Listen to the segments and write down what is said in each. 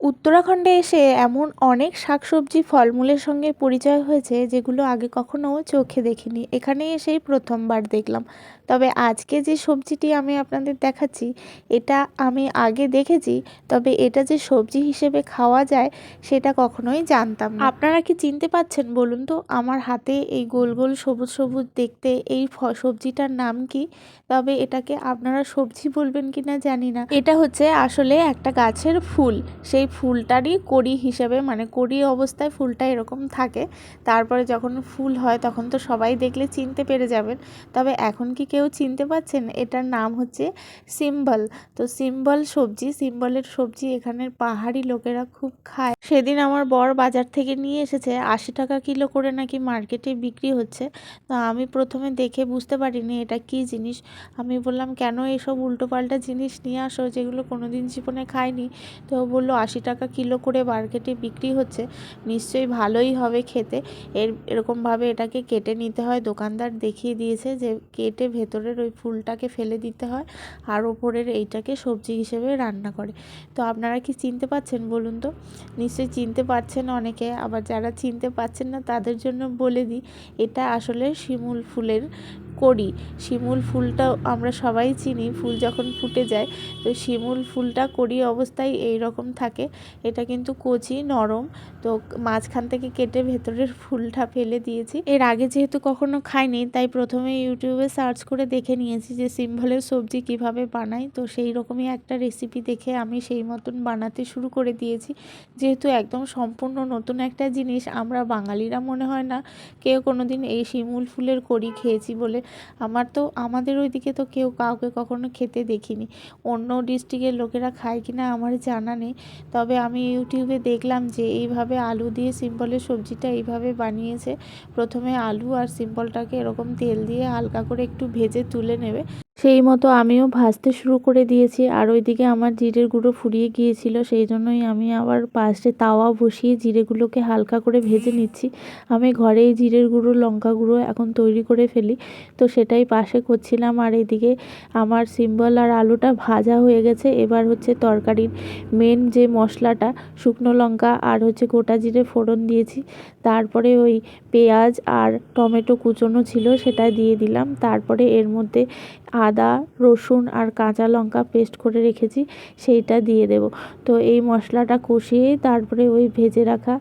উত্তরাখণ্ডে এসে এমন অনেক শাকসবজি ফলমূলের সঙ্গে পরিচয় হয়েছে যেগুলো আগে কখনো চোখে দেখিনি। এখানে এসেই প্রথমবার দেখলাম। তবে আজকে যে সবজিটি আমি আপনাদের দেখাচ্ছি, এটা আমি আগে দেখেছি, তবে এটা যে সবজি হিসেবে খাওয়া যায়, সেটা কখনোই জানতাম না। আপনারা কি চিনতে পাচ্ছেন বলুন তো? আমার হাতে এই গোল গোল সবুজ সবুজ দেখতে এই সবজিটার নাম কি? তবে এটাকে আপনারা সবজি বলবেন কি না জানি না। এটা হচ্ছে আসলে একটা গাছের ফুল। সেই ফুলটারই কড়ি হিসেবে মানে কড়ি অবস্থায় ফুলটা এরকম থাকে, তারপরে যখন ফুল হয় তখন তো সবাই দেখলে চিনতে পেরে যাবেন। তবে এখন কি কেউ চিনতে পাচ্ছেন? এটার নাম হচ্ছে সিম্বল। তো সিম্বল সবজি, সিম্বলের সবজি এখানের পাহাড়ি লোকেরা খুব খায়। সেদিন আমার বর বাজার থেকে নিয়ে এসেছে, আশি টাকা কিলো করে নাকি মার্কেটে বিক্রি হচ্ছে। তো আমি প্রথমে দেখে বুঝতে পারিনি এটা কি জিনিস। আমি বললাম, কেন এসব উল্টোপাল্টা জিনিস নিয়ে আসো? যেগুলো কোনোদিন জীবনে খাইনি। তো বলল, আশি টাকা কিলো করে মার্কেটে বিক্রি হচ্ছে, নিশ্চয়ই ভালোই হবে খেতে। এর, এরকমভাবে এটাকে কেটে নিতে হয়। দোকানদার দেখিয়ে দিয়েছে যে কেটে ভেতরের ওই ফুলটাকে ফেলে দিতে হয় আর ওপরের এইটাকে সবজি হিসেবে রান্না করে। তো আপনারা কি চিনতে পাচ্ছেন বলুন তো? নিশ্চয়ই চিনতে পারছেন অনেকে, আবার যারা চিনতে পারছেন না তাদের জন্য বলে দিই, এটা আসলে শিমুল ফুলের কড়ি শিমুল ফুলটাও আমরা সবাই চিনি, ফুল যখন ফুটে যায়, তো শিমুল ফুলটা কড়ি অবস্থায় এই রকম থাকে। এটা কিন্তু কচি, নরম, তো মাঝখান থেকে কেটে ভেতরের ফুলটা ফেলে দিয়েছি। এর আগে যেহেতু কখনো খাইনি, তাই প্রথমে ইউটিউবে সার্চ করে দেখে নিয়েছি যে সিম্বলের সবজি কীভাবে বানাই। তো সেই রকমই একটা রেসিপি দেখে আমি সেই মতন বানাতে শুরু করে দিয়েছি। যেহেতু একদম সম্পূর্ণ নতুন একটা জিনিস, আমরা বাঙালিরা মনে হয় না, কেউ কোনো দিন এই শিমুল ফুলের কড়ি খেয়েছি বলে আমার তো, আমাদের ওইদিকে তো কেউ কাউকে কখনো খেতে দেখিনি। অন্য ডিস্ট্রিক্টের লোকেরা খায় কি না আমার জানা নেই। তবে আমি ইউটিউবে দেখলাম যে, এইভাবে আলু দিয়ে সিম্পলের সবজিটা এইভাবে বানিয়েছে। প্রথমে আলু আর সিম্পলটাকে এরকম তেল দিয়ে হালকা করে একটু ভেজে তুলে নেবে। সেই মতো আমিও ভাজতে শুরু করে দিয়েছি। আর ওইদিকে আমার জিরের গুঁড়ো ফুরিয়ে গিয়েছিল, সেই জন্যই আমি আবার পাশে তাওয়া বসিয়ে জিরেগুলোকে হালকা করে ভেজে নিচ্ছি। আমি ঘরেই জিরের গুঁড়ো, লঙ্কা গুঁড়ো এখন তৈরি করে ফেলি, তো সেটাই পাশে করছিলাম। আর এদিকে আমার সিম্বল আর আলুটা ভাজা হয়ে গেছে। এবার হচ্ছে তরকারির মেন যে মশলাটা, শুকনো লঙ্কা আর হচ্ছে গোটা জিরে ফোড়ন দিয়েছি। তারপরে ওই পেঁয়াজ আর টমেটো কুচোনো ছিল, সেটা দিয়ে দিলাম। তারপরে এর মধ্যে আদা, রসুন আর কাঁচা লঙ্কা পেস্ট করে রেখেছি, সেইটা দিয়ে দেব। তো এই মশলাটা কষিয়ে তারপরে ওই ভেজে রাখা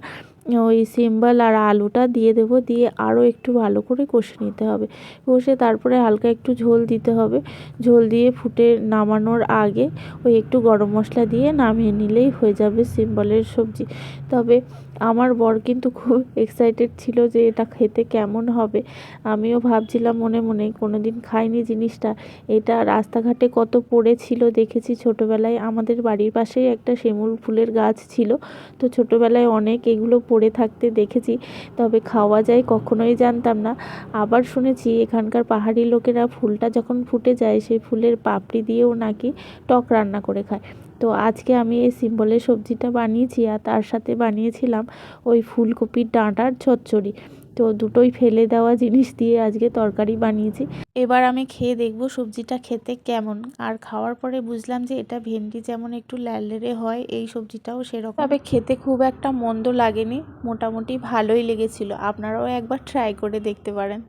ওই সিম্বল আর আলুটা দিয়ে দেব, দিয়ে আরও একটু ভালো করে কষে নিতে হবে। কষে তারপরে হালকা একটু ঝোল দিতে হবে। ঝোল দিয়ে ফুটে নামানোর আগে ওই একটু গরম মশলা দিয়ে নামিয়ে নিলেই হয়ে যাবে সিম্বলের সবজি। তবে আমার বর কিন্তু খুব এক্সাইটেড ছিল যে এটা খেতে কেমন হবে। আমিও ভাবছিলাম মনে মনে কোনো দিন খাইনি জিনিসটা। এটা রাস্তাঘাটে কত পড়েছিল দেখেছি ছোটোবেলায়। আমাদের বাড়ির পাশেই একটা শিমুল ফুলের গাছ ছিল। তো ছোটোবেলায় অনেক এগুলো পড়ে থাকতে দেখেছি, তবে খাওয়া যায় কখনোই জানতাম না। আবার শুনেছি এখানকার পাহাড়ি লোকেরা ফুলটা যখন ফুটে যায়, সেই ফুলের পাপড়ি দিয়েও নাকি টক রান্না করে খায়। তো আজকে আমি এই সিম্বলের সবজিটা বানিয়েছি আর তার সাথে বানিয়েছিলাম ওই ফুলকপির ডাঁটার চচ্চড়ি। তো দুটোই ফেলে দেওয়া জিনিস দিয়ে আজকে তরকারি বানিয়েছি। এবার আমি খেয়ে দেখব সবজিটা খেতে কেমন। আর খাওয়ার পরে বুঝলাম যে এটা ভেন্ডি যেমন একটু ল্যালেরে হয়, এই সবজিটাও সেরকম। তবে খেতে খুব একটা মন্দ লাগেনি, মোটামুটি ভালোই লেগেছিল। আপনারাও একবার ট্রাই করে দেখতে পারেন।